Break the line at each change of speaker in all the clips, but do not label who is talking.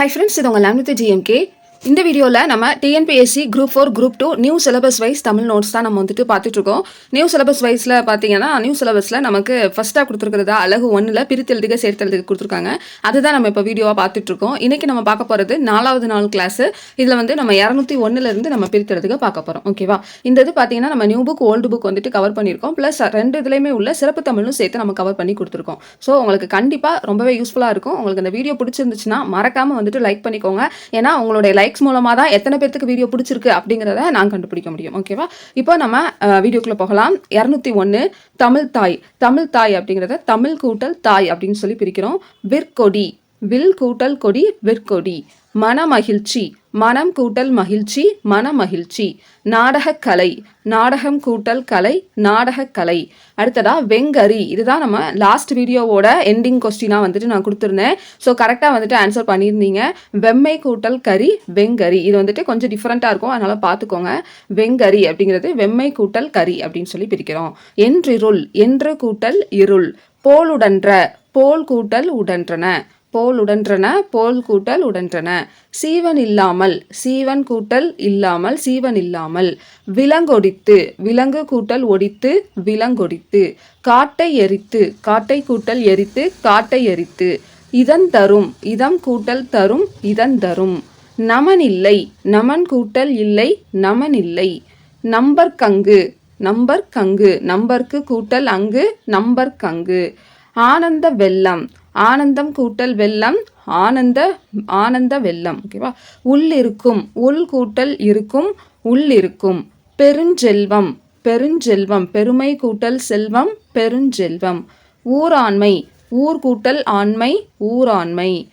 Hi friends இது உங்கள் லேம்னித்து GMK இந்த வீடியோவில் நம்ம TNPSC group four group two new syllabus wise Tamil notes தான் நம்ம வந்துட்டு பார்த்துட்ருக்கோம். நியூ சிலபஸ் வைஸில் பார்த்தீங்கன்னா நியூ சிலபஸில் நமக்கு ஃபஸ்ட்டாக கொடுத்துருக்கிறதா அழகு ஒன்றில் பிரித்தெழுதுக சேர்த்தெழுதுக கொடுத்துருக்காங்க. அதுதான் நம்ம இப்போ வீடியோவாக பார்த்துட்ருக்கோம். இன்றைக்கி நம்ம பார்க்க போகிறது நாலாவது நாள் கிளாஸு இதில் வந்து நம்ம இரநூத்தி ஒன்றுலேருந்து நம்ம பிரித்தெழுதுக பார்க்க போகிறோம் ஓகேவா இந்த இது பார்த்தீங்கன்னா நம்ம நியூ புக் ஓல்டு புக் வந்துட்டு கவர் பண்ணியிருக்கோம். ப்ளஸ் ரெண்டு இதுலேயுமே உள்ள சிறப்பு தமிழும் சேர்த்து நம்ம கவர் பண்ணி கொடுத்துருக்கோம். ஸோ உங்களுக்கு கண்டிப்பாக ரொம்பவே யூஸ்ஃபுல்லாக இருக்கும். உங்களுக்கு இந்த வீடியோ பிடிச்சிருந்துச்சுன்னா மறக்காமல் வந்துட்டு லைக் பண்ணிக்கோங்க. ஏன்னா உங்களுடைய லைக்ஸ் மூலமாக தான் எத்தனை பேர்த்துக்கு வீடியோ பிடிச்சிருக்கு அப்படிங்கிறத நான் கண்டுபிடிக்க முடியும். ஓகேவா இப்போ நம்ம வீடியோக்குள்ளே போகலாம். இரநூத்தி ஒன்று தமிழ் தாய். தமிழ் தாய் அப்படிங்கிறத தமிழ் கூட்டல் தாய் அப்படின்னு சொல்லி பிரிக்கிறோம். விற்கொடி. வில் கூட்டல் கொடி விற்கொடி. மனமகிழ்ச்சி. மனம் கூட்டல் மகிழ்ச்சி மனமகிழ்ச்சி. நாடகக்கலை நாடகம் கூட்டல் கலை நாடகக்கலை அடுத்ததா வெங்கரி. இதுதான் நம்ம லாஸ்ட் வீடியோவோட எண்டிங் கொஸ்டினாக வந்துட்டு நான் கொடுத்துருந்தேன். ஸோ கரெக்டாக வந்துட்டு ஆன்சர் பண்ணியிருந்தீங்க. வெம்மை கூட்டல் கறி வெங்கரி. இது வந்துட்டு கொஞ்சம் டிஃப்ரெண்ட்டாக இருக்கும். அதனால் பார்த்துக்கோங்க. வெங்கரி அப்படிங்கிறது வெம்மை கூட்டல் கறி அப்படின்னு சொல்லி பிரிக்கிறோம். என்றிருள் என்று கூட்டல் இருள். போலுடன்ற போல் கூட்டல் உடன்றன. போல் உடன்றன போல் கூட்டல் உடன்றன. சீவன் இல்லாமல் சீவன் கூட்டல் இல்லாமல் சீவன் இல்லாமல். விலங்கொடித்து விலங்கு கூட்டல் ஒடித்து விலங்கொடித்து. காட்டை எரித்து காட்டை கூட்டல் எரித்து காட்டை எரித்து. இதன் தரும் இதம் கூட்டல் தரும் இதன் தரும். நமன் இல்லை நமன் கூட்டல் இல்லை நமன் இல்லை. நம்பர் கங்கு நம்பர் கங்கு. நம்பர்க்கு கூட்டல் அங்கு நம்பர் கங்கு. ஆனந்த வெள்ளம் ஆனந்தம் கூட்டல் வெள்ளம் ஆனந்த ஆனந்த வெள்ளம். ஓகேவா உள் இருக்கும். உள் கூட்டல் இருக்கும் உள் இருக்கும். பெருஞ்செல்வம் பெருஞ்செல்வம். பெருமை கூட்டல் செல்வம் பெருஞ்செல்வம். ஊராண்மை ஊர் கூட்டல் ஆண்மை ஊராண்மை.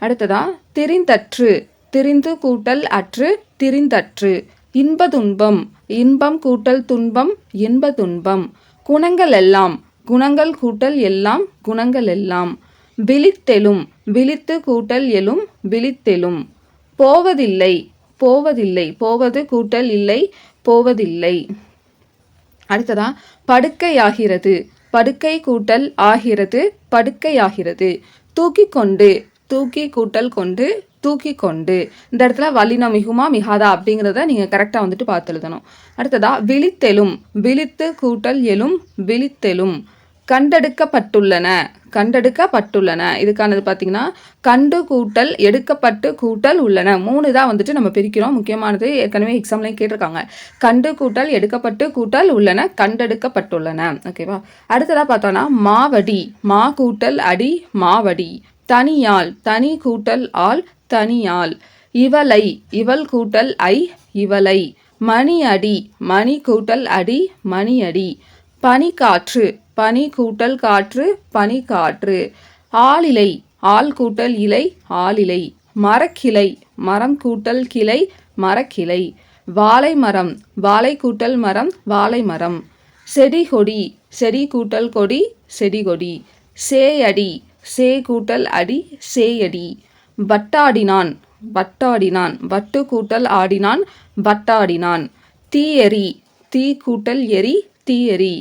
அடுத்ததா திரிந்தற்று. திரிந்து கூட்டல் அற்று திரிந்தற்று. இன்ப துன்பம் இன்பம் கூட்டல் துன்பம் இன்ப துன்பம் குணங்கள் எல்லாம் குணங்கள் கூட்டல் எல்லாம் குணங்கள் எல்லாம். விழித்தெழும் விழித்து கூட்டல் எழும் விழித்தெழும். போவதில்லை போவதில்லை போவது கூட்டல் இல்லை போவதில்லை. அடுத்ததா படுக்கையாகிறது படுக்கை கூட்டல் ஆகிறது படுக்கையாகிறது. தூக்கி கொண்டு தூக்கி கூட்டல் கொண்டு தூக்கி கொண்டு. இந்த இடத்துல வலினம் மிகுமா மிகாதா அப்படிங்கிறத நீங்கள் கரெக்டாக வந்துட்டு பார்த்து எழுதணும். அடுத்ததா விழித்தெழும் விழித்து கூட்டல் எழும் விழித்தெழும். கண்டெடுக்கப்பட்டுள்ளன. கண்டெடுக்கப்பட்டுள்ளன. இதுக்கானது பார்த்தீங்கன்னா கண்டு கூட்டல் எடுக்கப்பட்டு கூட்டல் உள்ளன. மூணு தான் வந்துட்டு நம்ம பிரிக்கிறோம். முக்கியமானது ஏற்கனவே எக்ஸாம்லேயும் கேட்டிருக்காங்க. கண்டு கூட்டல் எடுக்கப்பட்டு கூட்டல் உள்ளன கண்டெடுக்கப்பட்டுள்ளன. ஓகேவா அடுத்ததாக பார்த்தோன்னா மாவடி. மா கூட்டல் அடி மாவடி. தனியால். தனி கூட்டல் ஆள் தனியால். இவளை. இவள் கூட்டல் ஐ இவளை. மணி அடி மணி கூட்டல் அடி மணி அடி பனிக்காற்று. பனி கூட்டல் காற்று பனி காற்று ஆளிலை ஆள் கூட்டல் இலை ஆளிலை. மரக்கிளை மரம் கூட்டல் கிளை மரக்கிளை. வாழை மரம் வாழை கூட்டல் மரம் வாழை மரம் செடி கொடி செடி கூட்டல் கொடி செடி கொடி சேயடி சே கூட்டல் அடி சேயடி. வட்டாடினான் வட்டாடினான். வட்டு கூட்டல் ஆடினான் வட்டாடினான். தீயெறி தீ கூட்டல் எரி தீயெறி.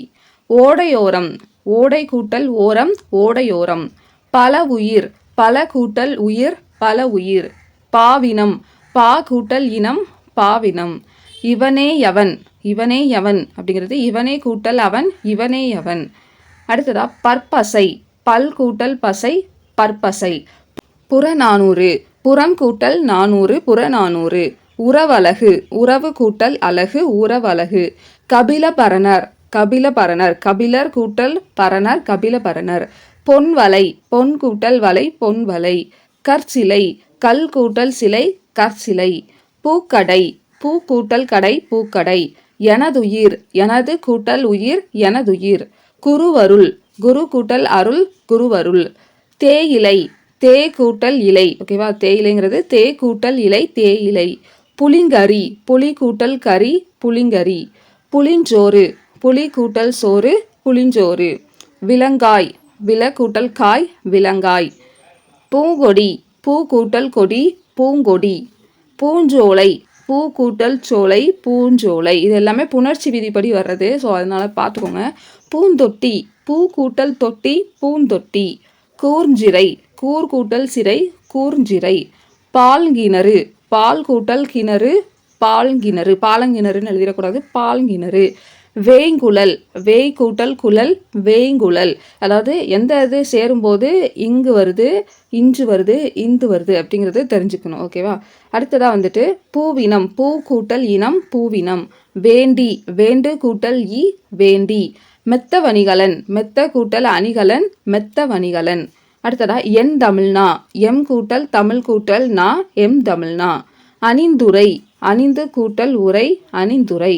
ஓடையோரம் ஓடை கூட்டல் ஓரம் ஓடையோரம். பல உயிர் பல கூட்டல் உயிர் பல உயிர். பாவினம் பா கூட்டல் இனம் பாவினம். இவனே எவன் இவனே எவன் அப்படிங்கிறது இவனே கூட்டல் அவன் இவனே எவன் அடுத்ததா பற்பசை பல் கூட்டல் பசை பற்பசை. புறநானூறு புறம் கூட்டல் நானூறு புறநானூறு. உறவலகு உறவு கூட்டல் அழகு கபில கபிலபரணர் கபில பரணர் கபிலர் கூட்டல் பரணர் கபில பரணர் பொன் வலை பொன் கூட்டல் வலை பொன் வலை கற்சிலை கல் கூட்டல் சிலை கற்சிலை. பூக்கடை பூ கூட்டல் கடை பூக்கடை. எனதுயிர் எனது கூட்டல் உயிர் எனதுயிர். குருவருள் குரு கூட்டல் அருள் குருவருள். தேயிலை தே கூட்டல் இலை. ஓகேவா தேயிலைங்கிறது தே கூட்டல் இலை தேயிலை. புளிங்கரி புளி கூட்டல் கரி புளிங்கரி புளிஞ்சோறு புளி கூட்டல் சோறு புளிஞ்சோறு. விலங்காய் வில கூட்டல் காய் விலங்காய். பூங்கொடி பூ கூட்டல் கொடி பூங்கொடி. பூஞ்சோலை பூ கூட்டல் சோலை பூஞ்சோலை. இது எல்லாமே புணர்ச்சி விதிப்படி வர்றது. ஸோ அதனால் பார்த்துக்கோங்க பூந்தொட்டி பூ கூட்டல் தொட்டி பூந்தொட்டி. கூர்ஞ்சிரை கூர் கூட்டல் சிறை கூர்ஞ்சிரை பால்கிணறு பால் கூட்டல் கிணறு பால்கிணறு. பாலங்கிணறுன்னு எழுதிடக்கூடாது. பால்கிணறு. வேய்குழல் வேய் கூட்டல் குழல் வேய்குழல். அதாவது எந்த இது சேரும்போது இங்கு வருது இன்று வருது இந்து வருது அப்படிங்கிறது தெரிஞ்சுக்கணும் ஓகேவா அடுத்ததாக வந்துட்டு பூவினம் பூ கூட்டல் இனம் பூவினம். வேண்டி வேண்டு கூட்டல் இ வேண்டி. மெத்த வணிகலன் மெத்த கூட்டல் அணிகலன் மெத்த வணிகலன். அடுத்ததா என் தமிழ்னா எம் கூட்டல் தமிழ் கூட்டல் நா எம் தமிழ்னா. அணிந்துரை அணிந்து கூட்டல் உரை அணிந்துரை.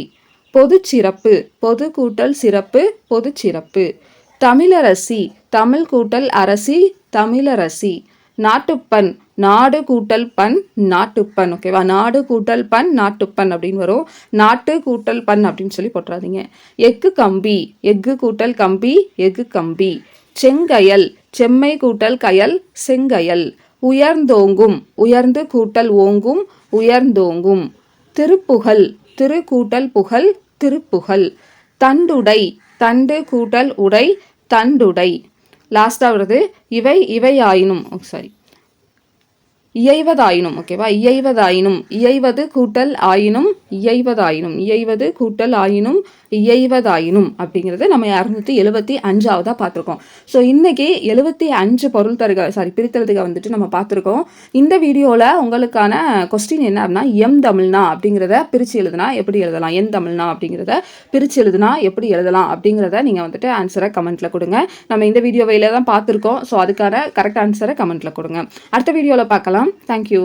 பொது சிறப்பு பொது கூட்டல் சிறப்பு பொது சிறப்பு தமிழரசி தமிழ் கூட்டல் அரசி தமிழரசி. நாட்டுப்பண் நாடு கூட்டல் பண் நாட்டுப்பண். ஓகேவா நாடு கூட்டல் பண் நாட்டுப்பண் அப்படின்னு வரும். நாட்டு கூட்டல் பண் அப்படின்னு சொல்லி போட்டுறாதீங்க. எஃகு கம்பி எஃகு கூட்டல் கம்பி எஃகு கம்பி. செங்கயல் செம்மை கூட்டல் கயல் செங்கயல். உயர்ந்தோங்கும் உயர்ந்து கூட்டல் ஓங்கும் உயர்ந்தோங்கும். திருப்புகழ் திரு கூட்டல் புகழ் திருப்புகழ். தண்டுடை தண்டு கூட்டல் உடை தண்டுடை. லாஸ்டாக வருது. இவை இவை ஆயினும் சாரி oh, இயைவதாயினும் ஓகேவா இயைவதாயினும் இயைவது கூட்டல் ஆயினும் இயைவதாயினும் இயைவது கூட்டல் ஆயினும் இயைவதாயினும் அப்படிங்கிறது நம்ம இரநூத்தி எழுபத்தி அஞ்சாவதாக பார்த்துருக்கோம். ஸோ இன்றைக்கி எழுபத்தி அஞ்சு பொருள் தருக சாரி பிரித்தறதுக்கு வந்துட்டு நம்ம பார்த்துருக்கோம். இந்த வீடியோவில் உங்களுக்கான கொஸ்டின் என்ன அப்படின்னா எம் தமிழ்னா அப்படிங்கிறத பிரித்து எழுதுனா எப்படி எழுதலாம்? எம் தமிழ்னா அப்படிங்கிறத பிரித்து எழுதுனா எப்படி எழுதலாம்? அப்படிங்கிறத நீங்கள் வந்துட்டு ஆன்சரை கமெண்ட்டில் கொடுங்க. நம்ம இந்த வீடியோவையில் தான் பார்த்துருக்கோம். ஸோ அதுக்கான கரெக்ட் ஆன்சரை கமெண்ட்டில் கொடுங்க. அடுத்த வீடியோவில் பார்க்கலாம். தேங்க்யூ